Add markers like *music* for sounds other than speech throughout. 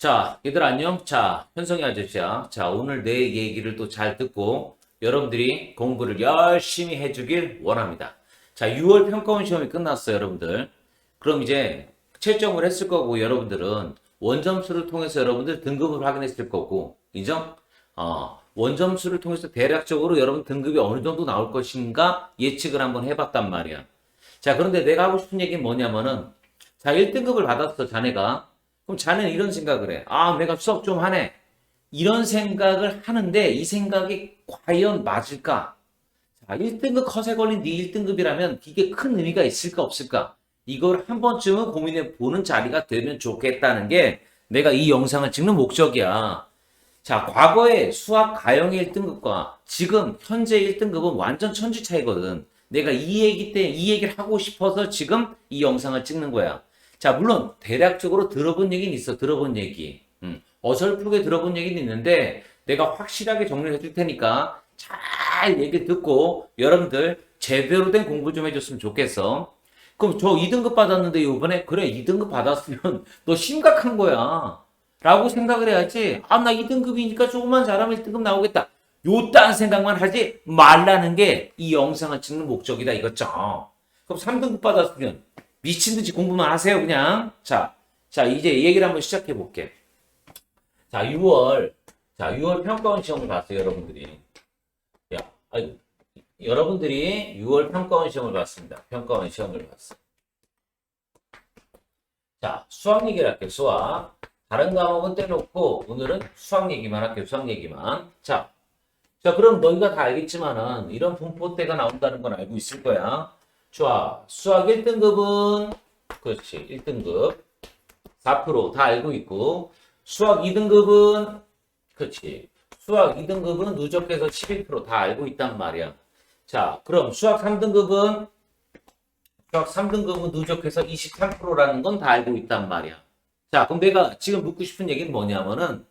자, 얘들 안녕. 자, 현성이 아저씨야. 자, 오늘 내 얘기를 또 잘 듣고 여러분들이 공부를 열심히 해주길 원합니다. 자, 6월 평가원 시험이 끝났어요, 여러분들. 그럼 이제 채점을 했을 거고, 여러분들은 원점수를 통해서 여러분들 등급을 확인했을 거고, 인정? 어, 원점수를 통해서 대략적으로 여러분 등급이 어느 정도 나올 것인가 예측을 한번 해봤단 말이야. 자, 그런데 내가 하고 싶은 얘기는 뭐냐면은, 자, 1등급을 받았어, 자네가. 그럼 자네는 이런 생각을 해. 아, 내가 수업 좀 하네. 이런 생각을 하는데 이 생각이 과연 맞을까? 자, 1등급 컷에 걸린 네 1등급이라면 이게 큰 의미가 있을까 없을까? 이걸 한 번쯤은 고민해 보는 자리가 되면 좋겠다는 게 내가 이 영상을 찍는 목적이야. 자, 과거의 수학 가형의 1등급과 지금 현재 1등급은 완전 천지 차이거든. 내가 이 얘기 때 이 얘기를 하고 싶어서 지금 이 영상을 찍는 거야. 자, 물론 대략적으로 들어본 얘기는 있어. 들어본 얘기. 음, 어설프게 들어본 얘기는 있는데 내가 확실하게 정리를 해줄 테니까 잘 얘기 듣고 여러분들 제대로 된 공부 좀 해줬으면 좋겠어. 그럼 저 2등급 받았는데 이번에 그래 2등급 받았으면 *laughs* 너 심각한 거야. 라고 생각을 해야지. 아, 나 2등급이니까 조금만 잘하면 1등급 나오겠다. 요딴 생각만 하지 말라는 게 이 영상을 찍는 목적이다 이거죠. 그럼 3등급 받았으면 미친 듯이 공부만 하세요, 그냥. 자, 자, 이제 얘기를 한번 시작해 볼게. 자, 6월, 자, 6월 평가원 시험을 봤어요, 여러분들이. 야, 아이고, 여러분들이 6월 평가원 시험을 봤습니다. 평가원 시험을 봤어. 자, 수학 얘기를 할게요, 수학. 다른 과목은 떼놓고, 오늘은 수학 얘기만 할게요, 수학 얘기만. 자, 자, 그럼 너희가 다 알겠지만은, 이런 분포대가 나온다는 건 알고 있을 거야. 좋아. 수학 1등급은, 그렇지, 1등급. 4%다 알고 있고, 수학 2등급은, 그렇지. 수학 2등급은 누적해서 11%다 알고 있단 말이야. 자, 그럼 수학 3등급은, 수학 3등급은 누적해서 23%라는 건 다 알고 있단 말이야. 자, 그럼 내가 지금 묻고 싶은 얘기는 뭐냐면은,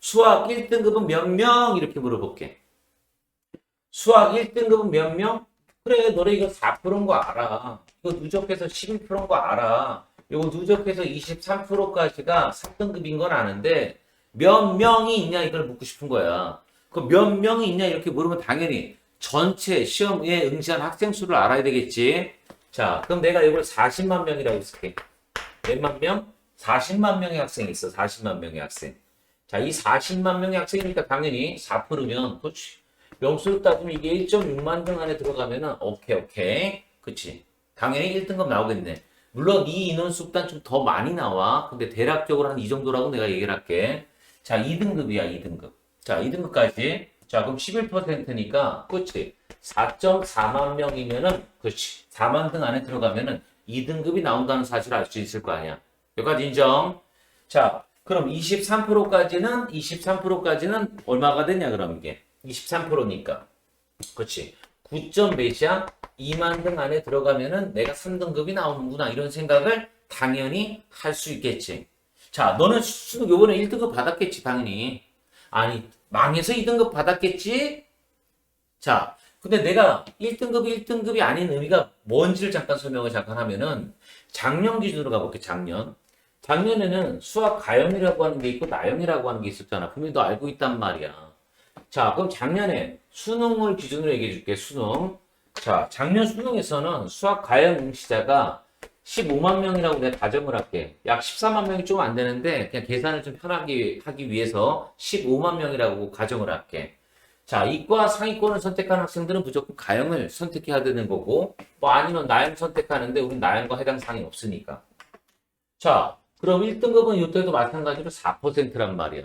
수학 1등급은 몇 명? 이렇게 물어볼게. 수학 1등급은 몇 명? 그래, 너네 이거 4%인 거 알아. 이거 누적해서 11%인 거 알아. 이거 누적해서 23%까지가 3등급인 건 아는데 몇 명이 있냐 이걸 묻고 싶은 거야. 그 몇 명이 있냐 이렇게 물으면 당연히 전체 시험에 응시한 학생 수를 알아야 되겠지. 자, 그럼 내가 이걸 40만 명이라고 쓸게. 몇만 명? 40만 명의 학생이 있어. 40만 명의 학생. 자, 이 40만 명의 학생이니까 당연히 4%면 그렇지. 명수를 따지면 이게 1.6만 등 안에 들어가면은 오케이 오케이. 그치? 당연히 1등급 나오겠네. 물론 이 인원수 보단 좀 더 많이 나와. 근데 대략적으로 한 이 정도라고 내가 얘기를 할게. 자 2등급이야 2등급. 자 2등급까지. 자 그럼 11%니까 그치? 4.4만 명이면은 그렇지. 4만 등 안에 들어가면은 2등급이 나온다는 사실을 알 수 있을 거 아니야. 여기까지 인정? 자 그럼 23%까지는 23%까지는 얼마가 되냐 그럼 이게 23%니까. 그렇지. 9점 몇이야? 2만 등 안에 들어가면은 내가 3등급이 나오는구나. 이런 생각을 당연히 할 수 있겠지. 자, 너는 수능 요번에 1등급 받았겠지, 당연히. 아니, 망해서 2등급 받았겠지? 자, 근데 내가 1등급, 1등급이 아닌 의미가 뭔지를 잠깐 설명을 잠깐 하면은 작년 기준으로 가볼게, 작년. 작년에는 수학 가형이라고 하는 게 있고 나형이라고 하는 게 있었잖아. 분명히 너 알고 있단 말이야. 자, 그럼 작년에 수능을 기준으로 얘기해 줄게, 수능. 자, 작년 수능에서는 수학 가형 응시자가 15만 명이라고 내가 가정을 할게. 약 14만 명이 좀 안 되는데, 그냥 계산을 좀 편하게 하기 위해서 15만 명이라고 가정을 할게. 자, 이과 상위권을 선택한 학생들은 무조건 가형을 선택해야 되는 거고, 뭐 아니면 나형 선택하는데, 우린 나형과 해당 사항이 없으니까. 자, 그럼 1등급은 이때도 마찬가지로 4%란 말이야.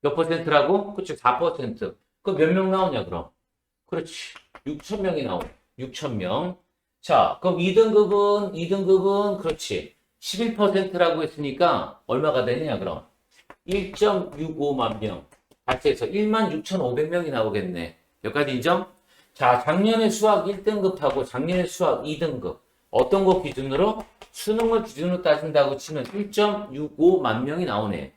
몇 퍼센트라고? 그치, 4%. 그럼 몇명 나오냐, 그럼? 그렇지. 6천 명이 나오네. 6천 명. 자, 그럼 2등급은, 2등급은, 그렇지. 11%라고 했으니까, 얼마가 되느냐, 그럼? 1.65만 명. 같이 해서 16,500명이 나오겠네. 여기까지 인정? 자, 작년에 수학 1등급하고 작년에 수학 2등급. 어떤 거 기준으로? 수능을 기준으로 따진다고 치면 1.65만 명이 나오네.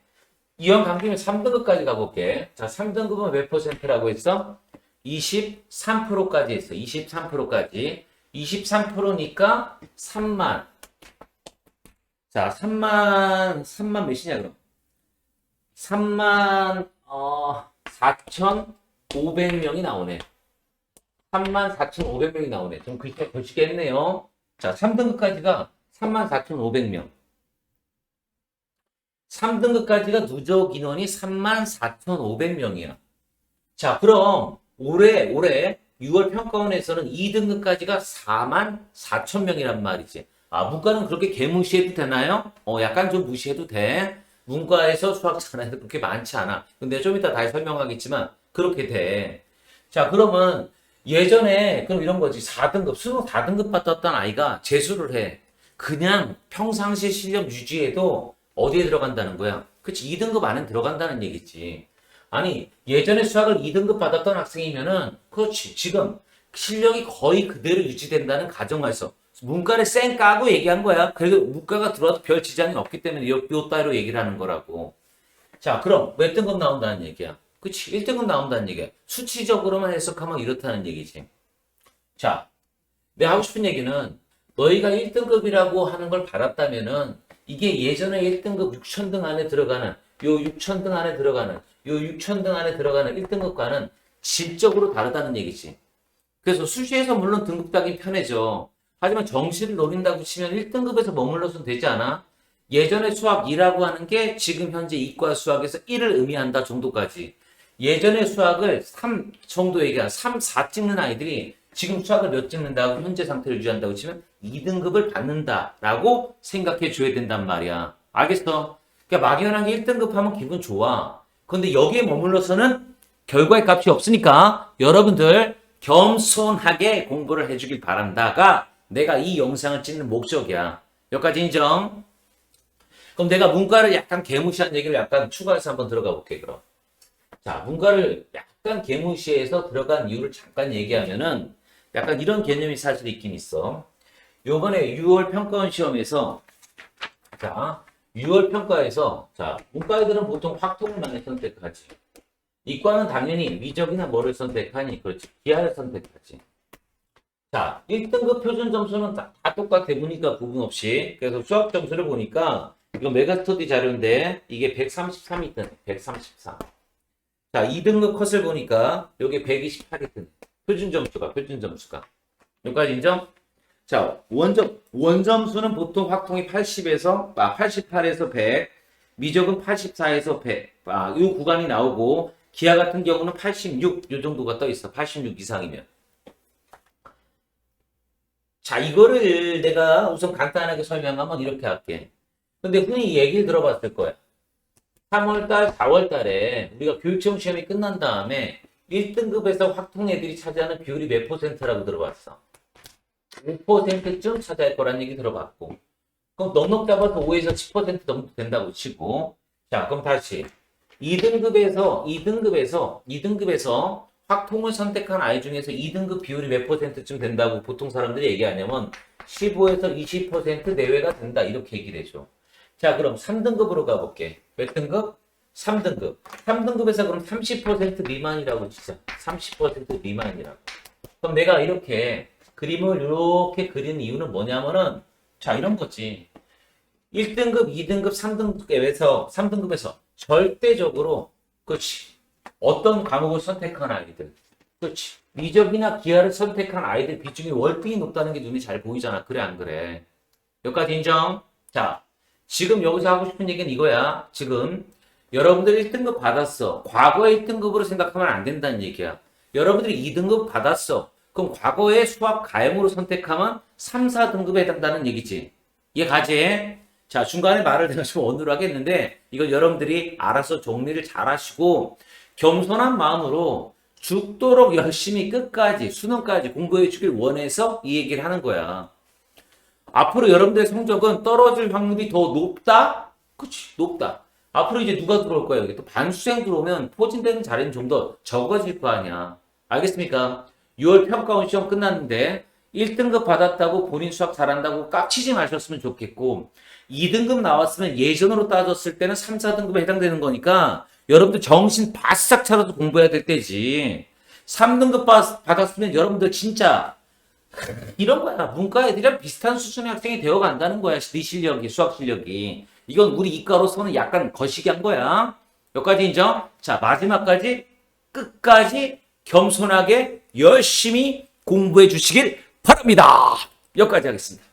이왕 간 김에 3등급까지 가볼게. 자, 3등급은 몇 퍼센트라고 했어? 23%까지 했어. 23%까지. 23%니까 3만. 자, 3만, 3만 몇이냐, 그럼? 3만 어, 4,500명이 나오네. 3만 4,500명이 나오네. 좀 글씨가 거시겠네요. 자, 3등급까지가 3만 4,500명. 3등급까지가 누적 인원이 3만 4,500명이야. 자, 그럼 올해 올해 6월 평가원에서는 2등급까지가 4만 4천 명이란 말이지. 아, 문과는 그렇게 개무시해도 되나요? 어, 약간 좀 무시해도 돼. 문과에서 수학 애들 그렇게 많지 않아. 근데 좀 이따 다시 설명하겠지만 그렇게 돼. 자, 그러면 예전에 그럼 이런 거지. 4등급, 수능 4등급 받았던 아이가 재수를 해. 그냥 평상시 실력 유지해도 어디에 들어간다는 거야? 그치, 2등급 안에 들어간다는 얘기지. 아니, 예전에 수학을 2등급 받았던 학생이면은, 그렇지, 지금 실력이 거의 그대로 유지된다는 가정하에서 문과를 쌩 까고 얘기한 거야. 그래도 문과가 들어와도 별 지장이 없기 때문에 요, 요 따위로 얘기를 하는 거라고. 자, 그럼 몇 등급 나온다는 얘기야? 그치, 1등급 나온다는 얘기야. 수치적으로만 해석하면 이렇다는 얘기지. 자, 내가 하고 싶은 얘기는 너희가 1등급이라고 하는 걸 받았다면은 이게 예전에 1등급 6천등 안에 들어가는 요 6천등 안에 들어가는 요 6천등 안에 들어가는 1등급과는 질적으로 다르다는 얘기지. 그래서 수시에서 물론 등급 따기 편해져. 하지만 정시를 노린다고 치면 1등급에서 머물러서는 되지 않아? 예전에 수학 2라고 하는 게 지금 현재 이과 수학에서 1을 의미한다 정도까지. 예전에 수학을 3 정도 얘기한 3, 4 찍는 아이들이 지금 수학을 몇 찍는다고 현재 상태를 유지한다고 치면 2등급을 받는다라고 생각해 줘야 된단 말이야. 알겠어? 그러니까 막연한 게 1등급 하면 기분 좋아. 근데 여기에 머물러서는 결과의 값이 없으니까 여러분들 겸손하게 공부를 해주길 바란다가 내가 이 영상을 찍는 목적이야. 여기까지 인정? 그럼 내가 문과를 약간 개무시한 얘기를 약간 추가해서 한번 들어가 볼게, 그럼. 자, 문과를 약간 개무시해서 들어간 이유를 잠깐 얘기하면은 약간 이런 개념이 사실 있긴 있어. 요번에 6월 평가원 시험에서 자, 6월 평가에서 자, 문과 애들은 보통 확통을 선택하지. 이과는 당연히 미적이나 뭐를 선택하니 그렇지. 기하를 선택하지. 자, 1등급 표준 점수는 다, 다 똑같아 보니까 부분 없이. 그래서 수학 점수를 보니까 이거 메가스터디 자료인데 이게 133이 뜨네. 133. 자, 2등급 컷을 보니까 여기 128이 뜨네. 표준 점수가 표준 점수가. 여기까지 인정? 자, 원점 원점수는 보통 확통이 80에서 아 88에서 100, 미적은 84에서 100. 아, 이 구간이 나오고 기아 같은 경우는 86, 요 정도가 떠 있어. 86 이상이면. 자, 이거를 내가 우선 간단하게 설명하면 이렇게 할게. 근데 흔히 얘기를 들어봤을 거야. 3월달, 4월달에 우리가 교육청 시험이 끝난 다음에 1등급에서 확통 애들이 차지하는 비율이 몇 퍼센트라고 들어봤어? 5%쯤 차지할 거란 얘기 들어봤고. 그럼 넉넉 잡아서 5에서 10% 정도 된다고 치고. 자, 그럼 다시. 2등급에서, 2등급에서, 2등급에서 확통을 선택한 아이 중에서 2등급 비율이 몇 퍼센트쯤 된다고 보통 사람들이 얘기하냐면 15에서 20% 내외가 된다. 이렇게 해줘. 자, 그럼 3등급으로 가볼게. 몇 등급? 3등급. 3등급에서 그럼 30% 미만이라고 치자. 30% 미만이라고. 그럼 내가 이렇게 그림을 이렇게 그리는 이유는 뭐냐면은 자, 이런 거지. 1등급, 2등급, 3등급에서 3등급에서 절대적으로 그렇지. 어떤 과목을 선택한 아이들. 그렇지. 미적이나 기하를 선택한 아이들 비중이 월등히 높다는 게 눈에 잘 보이잖아. 그래, 안 그래? 여기까지 인정? 자, 지금 여기서 하고 싶은 얘기는 이거야. 지금 여러분들이 1등급 받았어. 과거의 1등급으로 생각하면 안 된다는 얘기야. 여러분들이 2등급 받았어. 그럼 과거의 수학 가형으로 선택하면 3, 4등급에 해당한다는 얘기지. 이해 가지? 자, 중간에 말을 내가 좀 어눌하게 했는데, 이거 여러분들이 알아서 정리를 잘 하시고, 겸손한 마음으로 죽도록 열심히 끝까지, 수능까지 공부해 주길 원해서 이 얘기를 하는 거야. 앞으로 여러분들의 성적은 떨어질 확률이 더 높다? 그치, 높다. 앞으로 이제 누가 들어올 거야? 여기 또 반수생 들어오면 포진되는 자리는 좀 더 적어질 거 아니야. 알겠습니까? 6월 평가원 시험 끝났는데 1등급 받았다고 본인 수학 잘한다고 깝치지 마셨으면 좋겠고 2등급 나왔으면 예전으로 따졌을 때는 3, 4등급에 해당되는 거니까 여러분들 정신 바싹 차려서 공부해야 될 때지. 3등급 받, 받았으면 여러분들 진짜 이런 거야. 문과 애들이랑 비슷한 수준의 학생이 되어 간다는 거야. 네 실력이, 수학 실력이. 이건 우리 이과로서는 약간 거시기 한 거야. 여기까지 인정? 자, 마지막까지 끝까지 겸손하게 열심히 공부해 주시길 바랍니다. 여기까지 하겠습니다.